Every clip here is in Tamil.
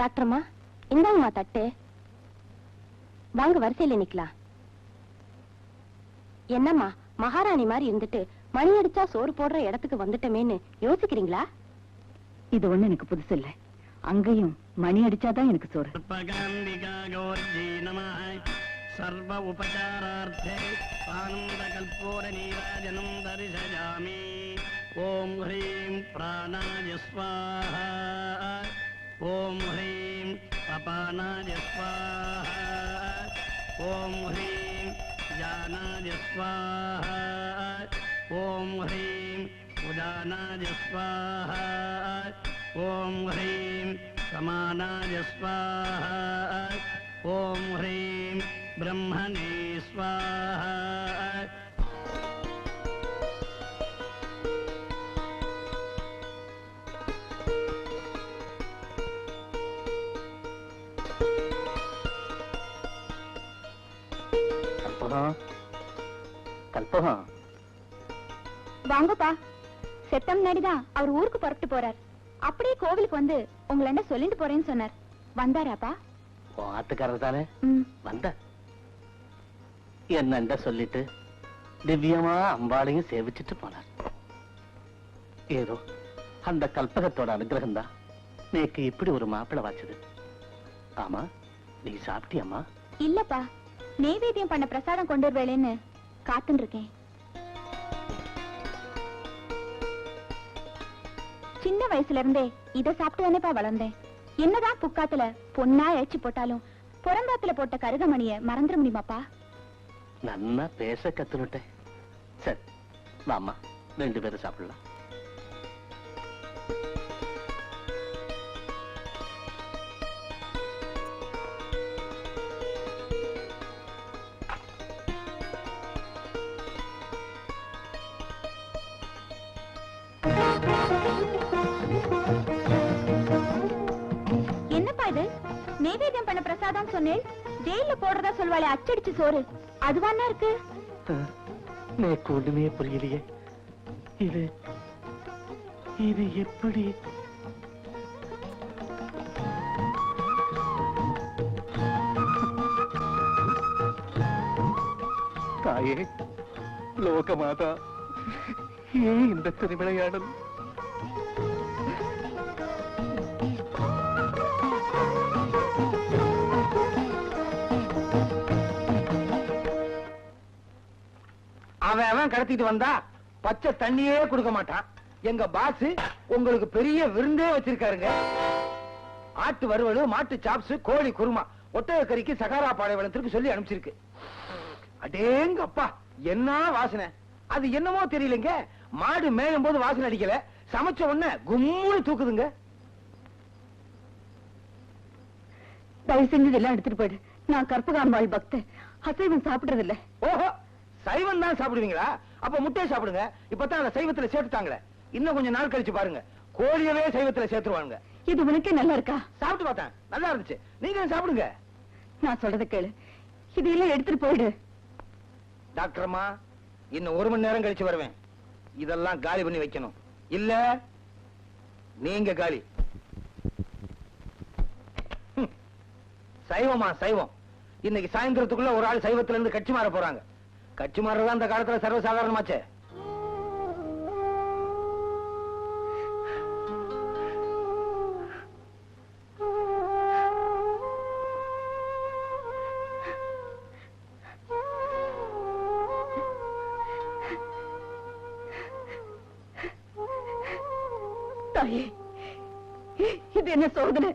டாக்டர்மா இந்தாங்கம்மா தட்டு. வாங்க வரிசையில் நிக்கலாம். என்னம்மா மகாராணி மாதிரி இருந்துட்டு மணி அடிச்சா சோறு போடுற இடத்துக்கு வந்துட்டமேன்னு யோசிக்கிறீங்களா? இது ஒண்ணு எனக்கு புதுசு இல்ல. அங்கேயும் மணி அடிச்சாதான் எனக்கு சோறு. சர்வ உபச்சாரார்த்தே ஆனந்த கல்போர நீராஜனம் தரிசயாமி. ஓம் ஹ்ரீம் பிராணாய ॐ ह्रीं अपानाय स्वाहा। ॐ ह्रीं जानाय स्वाहा। ॐ ह्रीं उदानाय स्वाहा। ॐ ह्रीं समानाय स्वाहा। ॐ ह्रीं ब्रह्मणे स्वाहा கல்பகம் கல்பகம் வாங்கப்பா. செத்த முன்னாடிதான் அவர் ஊருக்கு புறப்பட்டு போறார். அப்படியே கோவிலுக்கு வந்து உங்களை என்ன சொல்லிட்டு போறேன்னு சொன்னார். வந்தாராப்பா? ஆத்துக்காரர் தானே? வந்த. என்னண்ட சொல்லிட்டு திவ்யமா அம்பாளையும் சேவிச்சிட்டு போனார். ஏதோ அந்த கல்பகத்தோட அனுகிரகம் தான் நேக்கு இப்படி ஒரு மாப்பிளை வாச்சது. ஆமா நீ சாப்பிட்டியம்மா? இல்லப்பா. நெய்வேத்தியம் பண்ண பிரசாதம் கொண்டு வருவேளேன்னு காத்துன்னு இருக்கேன் சின்ன வயசுல இருந்தே இத சாப்பிட்டு தானேப்பா வளர்ந்தேன். என்னதான் புக்காத்துல பொண்ணா அழைச்சு போட்டாலும் புறந்தாத்துல போட்ட கருகமணிய மறந்துட முடியுமாப்பா? நன்னா பேச கத்துனுட்டேன். சரி வாமா ரெண்டு பேரும் சாப்பிடலாம். நெய்வேத்தியம் சொன்னேன். ஜெயில போடுறதா சொல்வாளே அச்சடிச்சு சோறு. அதுவானா இருக்கு. எனக்கு ஒண்ணுமே புரியலையே. இது இது எப்படி? தாயே லோகமாதா ஏன் இந்த திருவிளையாடல்? அவன் அவன் கடத்திட்டு வந்தா பச்சை தண்ணியே கொடுக்க மாட்டான். எங்க பாஸ் உங்களுக்கு பெரிய விருந்தே வச்சிருக்காருங்க. ஆட்டு வறுவல் மாட்டு சாப்ஸ் கோழி குருமா ஒட்டக கறிக்கு சகாரா பாலைவனத்திற்கு சொல்லி அனுப்பிச்சிருக்கு. அடேங்க அப்பா என்ன வாசனை? அது என்னமோ தெரியலங்க. மாடு மேயும் போது வாசனை அடிக்கல. சமைச்ச உடனே கும்முன்னு தூக்குதுங்க. தயவு செஞ்சு இதெல்லாம் எடுத்துட்டு போயிடு. நான் கற்பகாம்பாள் பக்த அசைவம் சாப்பிடுறது இல்ல ஓஹோ சைவம் தான் சாப்பிடுவீங்களா? அப்ப முட்டையை சாப்பிடுங்க. இப்பதான் அதை சைவத்துல சேர்த்துட்டாங்களே. இன்னும் கொஞ்சம் நாள் கழிச்சு பாருங்க. கோழியவே சைவத்துல சேர்த்துருவாங்க இது உனக்கே நல்லா இருக்கா? சாப்பிட்டு பார்த்தேன். நல்லா இருந்துச்சு. நீங்க சாப்பிடுங்க? நான் சொல்றத கேளு. இதையெல்லாம் எடுத்துட்டு போயிடு. டாக்டர் அம்மா இன்னும் ஒரு மணி நேரம் கழிச்சு வருவேன். இதெல்லாம் காலி பண்ணி வைக்கணும். இல்ல நீங்க காலி. சைவமா சைவம். இன்னைக்கு சாயந்தரத்துக்குள்ள ஒரு ஆள் சைவத்துல இருந்து கட்சி மாற போறாங்க. கட்சி மாறதான் அந்த காலத்துல சர்வசாதாரணமாச்சே. தாயே இது என்ன சோதனை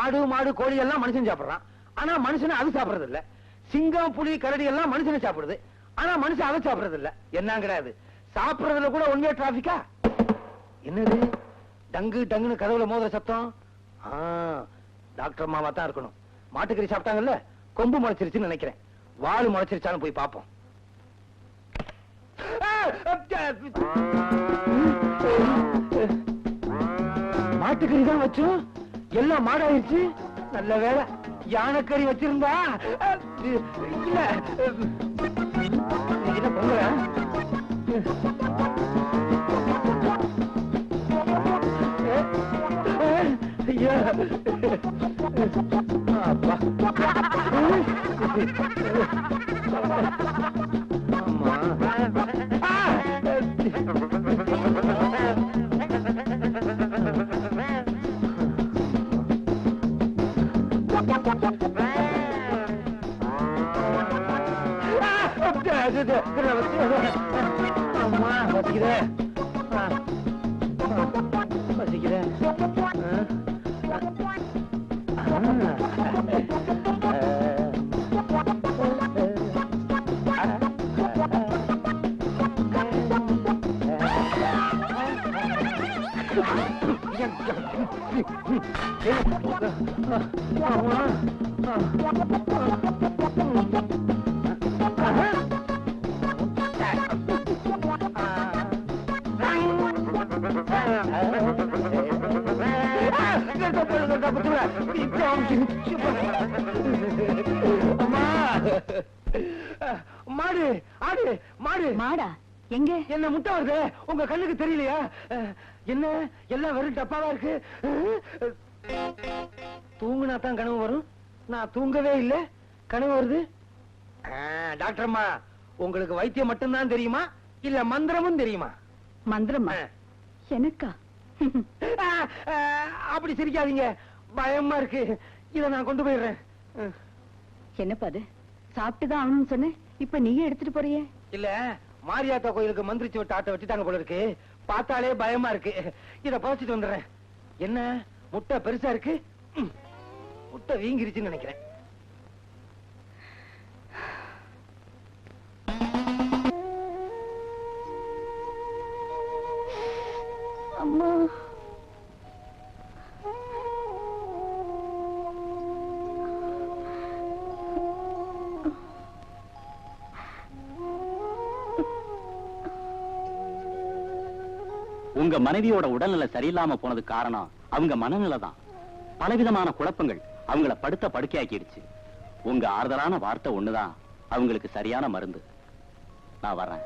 ஆடு மாடு கோழி எல்லாம் மனுஷன் சாப்பிடுறான். ஆனா மனுஷனை அது சாப்பிடுறது இல்ல சிங்கம் புலி கரடி எல்லாம் மனுஷனை சாப்பிடுது. ஆனா மனுஷன் அதை சாப்பிடுறது இல்ல என்ன கிடையாது. சாப்பிடுறதுல கூட ஒன்வே டிராபிக்கா என்னது? டங்கு டங்குன்னு கதவுல மோதுற சத்தம்? டாக்டர் மாமா தான் இருக்கணும். மாட்டுக்கறி சாப்பிட்டாங்கல்ல? கொம்பு முளைச்சிருச்சுன்னு நினைக்கிறேன். வால் முளைச்சிருச்சான்னு போய் பார்ப்போம். மாட்டுக்கறி தான் வச்சோம். எல்லாம் மாடாயிருச்சு. நல்ல வேலை. யானைக்கறி வச்சிருந்தா இல்ல என்ன பொங்கலா? அப்பா. அம்மா வசிக்குதே வசிக்குதே மாடு ஆடு மாடு மாடா எங்க? என்ன முட்டை வருது? உங்க கண்ணுக்கு தெரியலையா? என்ன? எல்லாம் வெறும் டப்பாவா இருக்கு? தூங்குனா தான் கனவு வரும். நான் தூங்கவே இல்ல. கனவு வருது. டாக்டர் அம்மா உங்களுக்கு வைத்தியம் மட்டும்தான் தெரியுமா? இல்ல மந்திரமும் தெரியுமா? மந்திரமா. எனக்கா? அப்படி சிரிக்காதீங்க. பயமா இருக்கு. இத நான் கொண்டு போயிடுறேன். என்னப்பா அது? சாப்பிட்டுதான் ஆகணும்னு சொன்னேன். இப்ப நீயே எடுத்துட்டு போறியே? இல்ல மாரியாத்தா கோயிலுக்கு மந்திரிச்சு விட்டு ஆட்டை போல இருக்கு. பார்த்தாலே பயமா இருக்கு. இத புதைச்சிட்டு வந்துடுறேன். என்ன? முட்டை பெருசா இருக்கு. முட்டை வீங்கிருச்சுன்னு நினைக்கிறேன். அம்மா. உங்க மனைவியோட உடல்நிலை சரியில்லாம போனது காரணம் அவங்க மனநிலை தான் பலவிதமான குழப்பங்கள் அவங்கள படுத்த படுக்கையாக்கிடுச்சு. உங்க ஆறுதலான வார்த்தை ஒண்ணுதான். அவங்களுக்கு சரியான மருந்து. நான் வர்றேன்.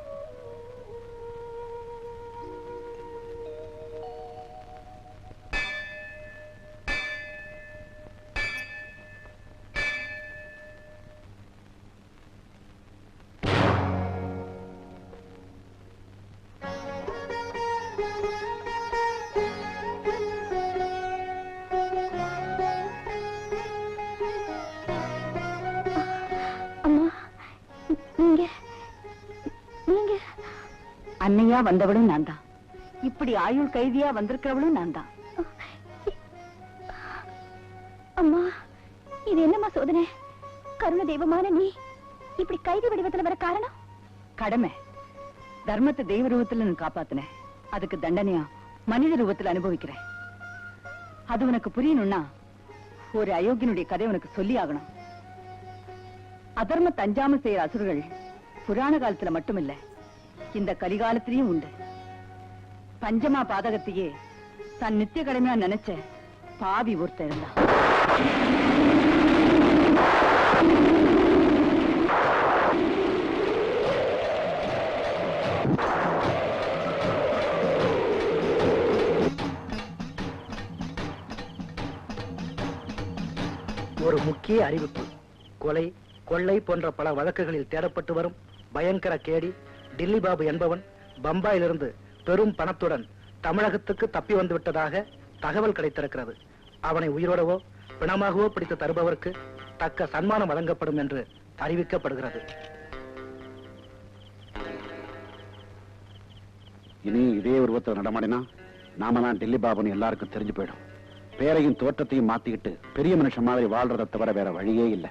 அன்னையா வந்தவளும் நான் தான் இப்படி ஆயுள் கைதியா வந்திருக்கிறவளும் நான் தான் அம்மா இது என்னம்மா சோதனை? கருண தெய்வமான நீ இப்படி கைதி வடிவத்துல வர காரணம்? கடமை. தர்மத்தை தெய்வ ரூபத்துல நான் காப்பாத்தினேன். அதுக்கு தண்டனையா மனித ரூபத்துல அனுபவிக்கிறேன். அது உனக்கு புரியணும்னா ஒரு அயோக்கியனுடைய கதை உனக்கு சொல்லி ஆகணும். அதர்ம தஞ்சாம செய்யற அசுரர்கள் புராண காலத்துல மட்டுமில்ல. இந்த கலிகாலத்திலையும் உண்டு. பஞ்சமா பாதகத்தையே தன் நித்திய கடமையா நினைச்ச பாவி ஒருத்தர் இருந்தான். ஒரு முக்கிய அறிவிப்பு. கொலை கொள்ளை போன்ற பல வழக்குகளில் தேடப்பட்டு வரும் பயங்கர கேடி டில்லி பாபு என்பவன் பம்பாயிலிருந்து பெரும் பணத்துடன் தமிழகத்துக்கு தப்பி வந்து விட்டதாக தகவல் கிடைத்திருக்கிறது. அவனை உயிரோடவோ பிணமாகவோ பிடித்து தருபவருக்கு தக்க சன்மானம் வழங்கப்படும் என்று அறிவிக்கப்படுகிறது. இனி இதே உருவத்தில் நடமாடினா நாம தான் டெல்லி பாபுன்னு எல்லாருக்கும் தெரிஞ்சு போயிடும். பேரையும் தோற்றத்தையும் மாத்திக்கிட்டு பெரிய மனுஷன் மாதிரி வாழ்றதை தவிர வேற வழியே இல்லை.